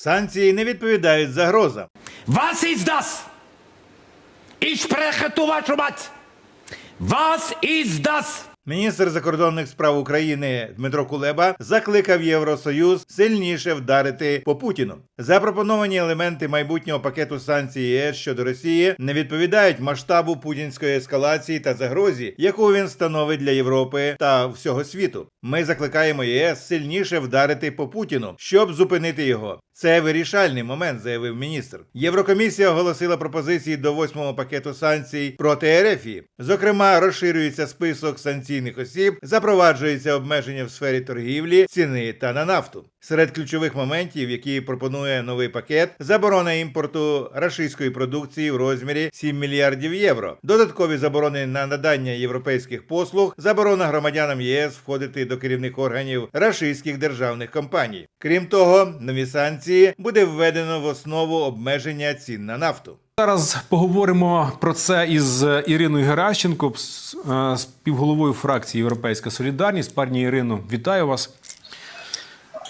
Санкції не відповідають загрозам. Was ist das? Ich spreche zu вашу мать. Was ist das? Міністр закордонних справ України Дмитро Кулеба закликав Євросоюз сильніше вдарити по Путіну. Запропоновані елементи майбутнього пакету санкцій ЄС щодо Росії не відповідають масштабу путінської ескалації та загрозі, яку він становить для Європи та всього світу. Ми закликаємо ЄС сильніше вдарити по Путіну, щоб зупинити його. Це вирішальний момент, заявив міністр. Єврокомісія оголосила пропозиції до восьмого пакету санкцій проти РФ. Зокрема, розширюється список санкційних осіб, запроваджується обмеження в сфері торгівлі, ціни та на нафту. Серед ключових моментів, які пропонує новий пакет, заборона імпорту рашистської продукції в розмірі 7 мільярдів євро, додаткові заборони на надання європейських послуг, заборона громадянам ЄС входити до керівних органів рашистських державних компаній. Крім того, нові санкції буде введено в основу обмеження цін на нафту. Зараз поговоримо про це із Іриною Геращенко, е, співголовою фракції Європейська Солідарність. Пані Ірино, вітаю вас.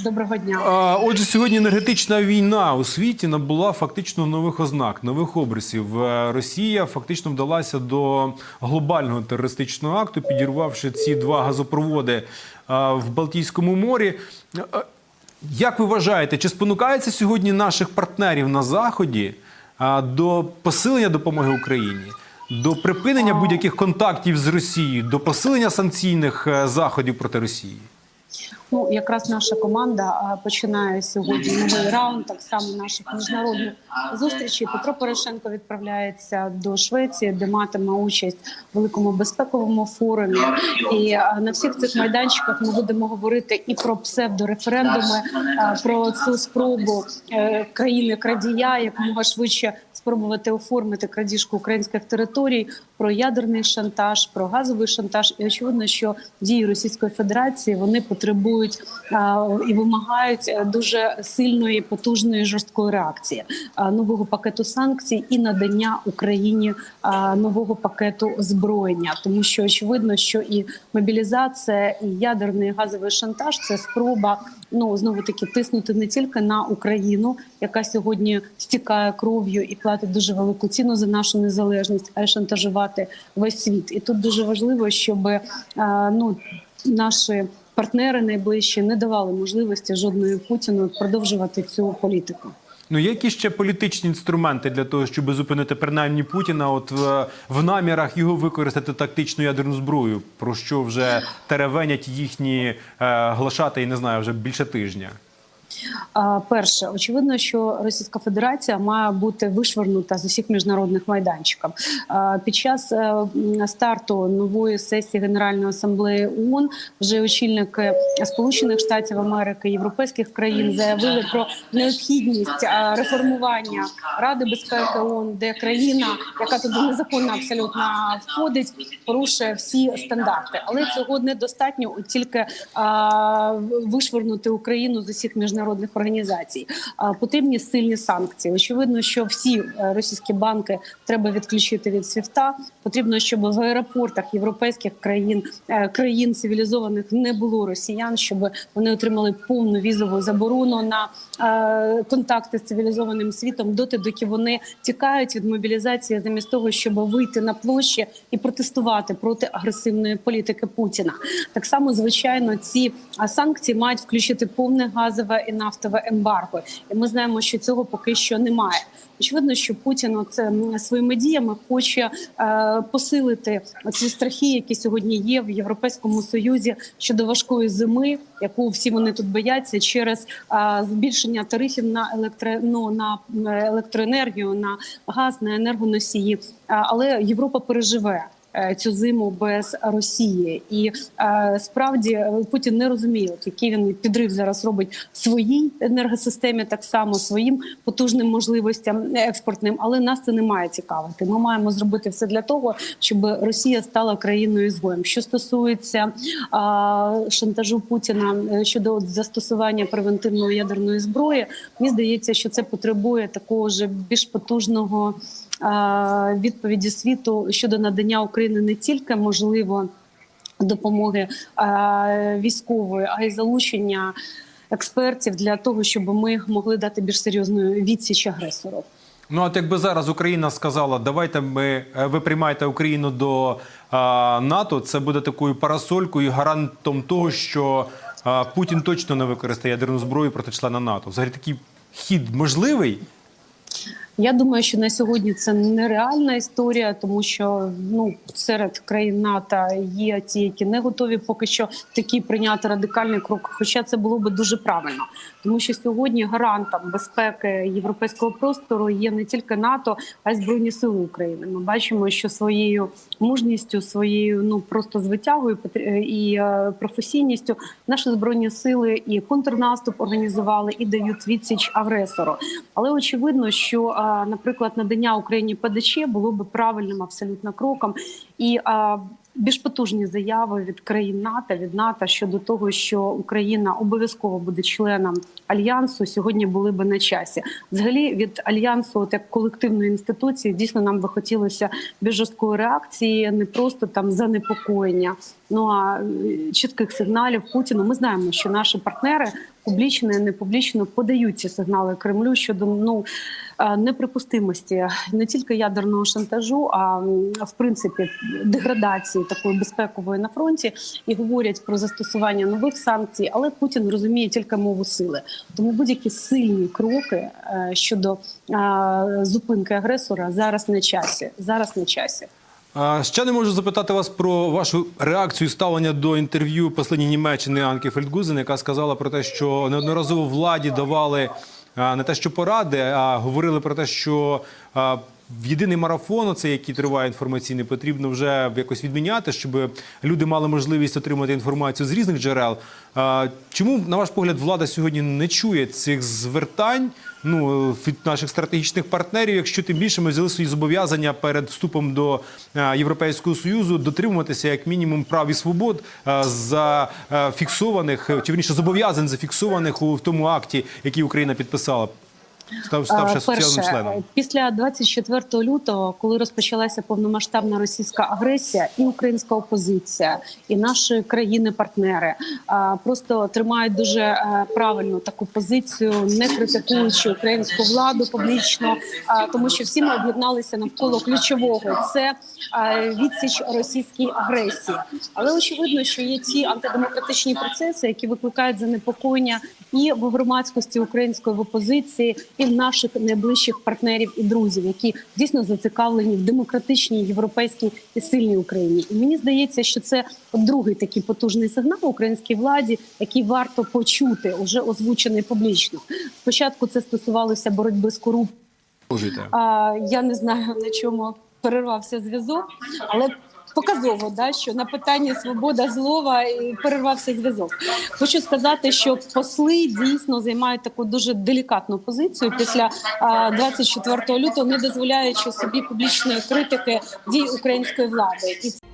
Доброго дня. Отже, сьогодні енергетична війна у світі набула фактично нових ознак, нових обрисів. Е, Росія фактично вдалася до глобального терористичного акту, підірвавши ці два газопроводи е, в Балтійському морі. Як ви вважаєте, чи спонукається сьогодні наших партнерів на заході е, до посилення допомоги Україні? До припинення будь-яких контактів з Росією, до посилення санкційних е, заходів проти Росії? Ну якраз наша команда починає сьогодні новий раунд. Так само наших міжнародних зустрічей. Петро Порошенко відправляється до Швеції, де матиме участь в великому безпековому форумі. І на всіх цих майданчиках ми будемо говорити і про псевдореферендуми, про цю спробу е, країни крадія якомога швидше спробувати оформити крадіжку українських територій, про ядерний шантаж, про газовий шантаж. І очевидно, що дії Російської Федерації вони потребують а, і вимагають е, дуже сильної, потужної жорсткої реакції а, нового пакету санкцій і надання Україні а, нового пакету озброєння, тому що очевидно, що і мобілізація, і ядерний газовий шантаж це спроба ну знову таки тиснути не тільки на Україну, яка сьогодні стікає кров'ю і платить дуже велику ціну за нашу незалежність, а й шантажувати весь світ. І тут дуже важливо, щоб е, ну наші партнери найближчі не давали можливості жодної Путіну продовжувати цю політику. Ну, які ще політичні інструменти для того, щоб зупинити принаймні Путіна, от в, в намірах його використати тактичну ядерну зброю, про що вже теревенять їхні е, глашати, і не знаю, вже більше тижня. Перше, очевидно, що Російська Федерація має бути вишвернута з усіх міжнародних майданчиків. Під час е, старту нової сесії Генеральної асамблеї ООН вже очільники Сполучених Штатів Америки, європейських країн заявили про необхідність реформування Ради безпеки ООН, де країна, яка туди незаконно абсолютно входить, порушує всі стандарти. Але цього недостатньо тільки вишвернути Україну з усіх міжнародних організацій. Потрібні сильні санкції. Очевидно, що всі е, російські банки треба відключити від свіфта. Потрібно, щоб в аеропортах європейських країн е, країн цивілізованих не було росіян, щоб вони отримали повну візову заборону на е, контакти з цивілізованим світом, доти, доки вони тікають від мобілізації, замість того, щоб вийти на площі і протестувати проти агресивної політики Путіна. Так само, звичайно, ці санкції мають включити повне газове і нафтове ембарго. І ми знаємо, що цього поки що немає. Очевидно, що Путін от, ем, своїми діями хоче е, посилити ці страхи, які сьогодні є в Європейському Союзі щодо важкої зими, яку всі вони тут бояться, через е, збільшення тарифів на електро, ну, на електроенергію, на газ, на енергоносії. Е, Але Європа переживе цю зиму без Росії, і е, справді е, Путін не розуміє, от який він підрив зараз робить своїй енергосистемі, так само своїм потужним можливостям експортним. Але нас це не має цікавити. Ми маємо зробити все для того, щоб Росія стала країною ізгоєм. Що стосується шантажу Путіна е, щодо застосування превентивної ядерної зброї, мені здається, що це потребує такого ж більш потужного відповіді світу щодо надання України не тільки можливо допомоги військової, а й залучення. експертів для того, щоб ми могли дати більш серйозну відсіч агресору. Ну, от якби зараз Україна сказала, давайте ми е, ви приймаєте Україну до а, НАТО, це буде такою парасолькою, гарантом того, що а, Путін точно не використає ядерну зброю проти члена НАТО. Взагалі такий хід можливий. Я думаю, що на сьогодні це нереальна історія, тому що ну серед країн НАТО є ті, які не готові поки що такі прийняти радикальний крок. Хоча це було би дуже правильно, тому що сьогодні гарантом безпеки європейського простору є не тільки НАТО, а й збройні сили України. Ми бачимо, що своєю мужністю, своєю ну просто звитягою і е, професійністю наші збройні сили і контрнаступ організували і дають відсіч агресору. Але очевидно, що, а, наприклад, надання Україні ПДЧ було би правильним абсолютно кроком і. Більш потужні заяви від країн НАТО від НАТО щодо того, що Україна обов'язково буде членом альянсу, сьогодні були би на часі. Взагалі від альянсу, от як колективної інституції, дійсно нам би хотілося більш жорсткої реакції, не просто там занепокоєння, ну а е, чітких сигналів Путіну. Ми знаємо, що наші партнери публічно і непублічно подають ці сигнали Кремлю щодо ну е, неприпустимості не тільки ядерного шантажу, а в принципі деградації такої безпекової на фронті і говорять про застосування нових санкцій. Але Путін розуміє тільки мову сили. Тому будь-які сильні кроки е, щодо е, зупинки агресора зараз на часі. Зараз на часі. Ще не можу запитати вас про вашу реакцію ставлення до інтерв'ю послані Німеччини Анки Фельдгузен, яка сказала про те, що неодноразово владі давали не те, що поради, а говорили про те, що єдиний марафон, оцей, який триває інформаційний, потрібно вже якось відміняти, щоб люди мали можливість отримати інформацію з різних джерел. Чому, на ваш погляд, влада сьогодні не чує цих звертань ну, від наших стратегічних партнерів, якщо тим більше ми взяли свої зобов'язання перед вступом до Європейського Союзу дотримуватися як мінімум прав і свобод зафіксованих, чи верніше зобов'язань зафіксованих у в тому акті, який Україна підписала, став, ставши Е, соціальним членом. після 24 лютого, коли розпочалася повномасштабна російська агресія, і українська опозиція, і наші країни-партнери е, просто тримають дуже е, правильну таку позицію, не критикуючи українську владу публічно, е, тому що всі ми об'єдналися навколо ключового це е, відсіч російській агресії. Але очевидно, що є ті антидемократичні процеси, які викликають занепокоєння і в громадськості української в опозиції, і в наших найближчих партнерів і друзів, які дійсно зацікавлені в демократичній європейській і сильній Україні. І мені здається, що це другий такий потужний сигнал українській владі, який варто почути, уже озвучений публічно. Спочатку це стосувалося боротьби з корупцією. А, я не знаю на чому перервався зв'язок, але показово, да, що на питанні свобода слова перервався зв'язок. Хочу сказати, що посли дійсно займають таку дуже делікатну позицію після а, 24 лютого, не дозволяючи собі публічної критики дій української влади.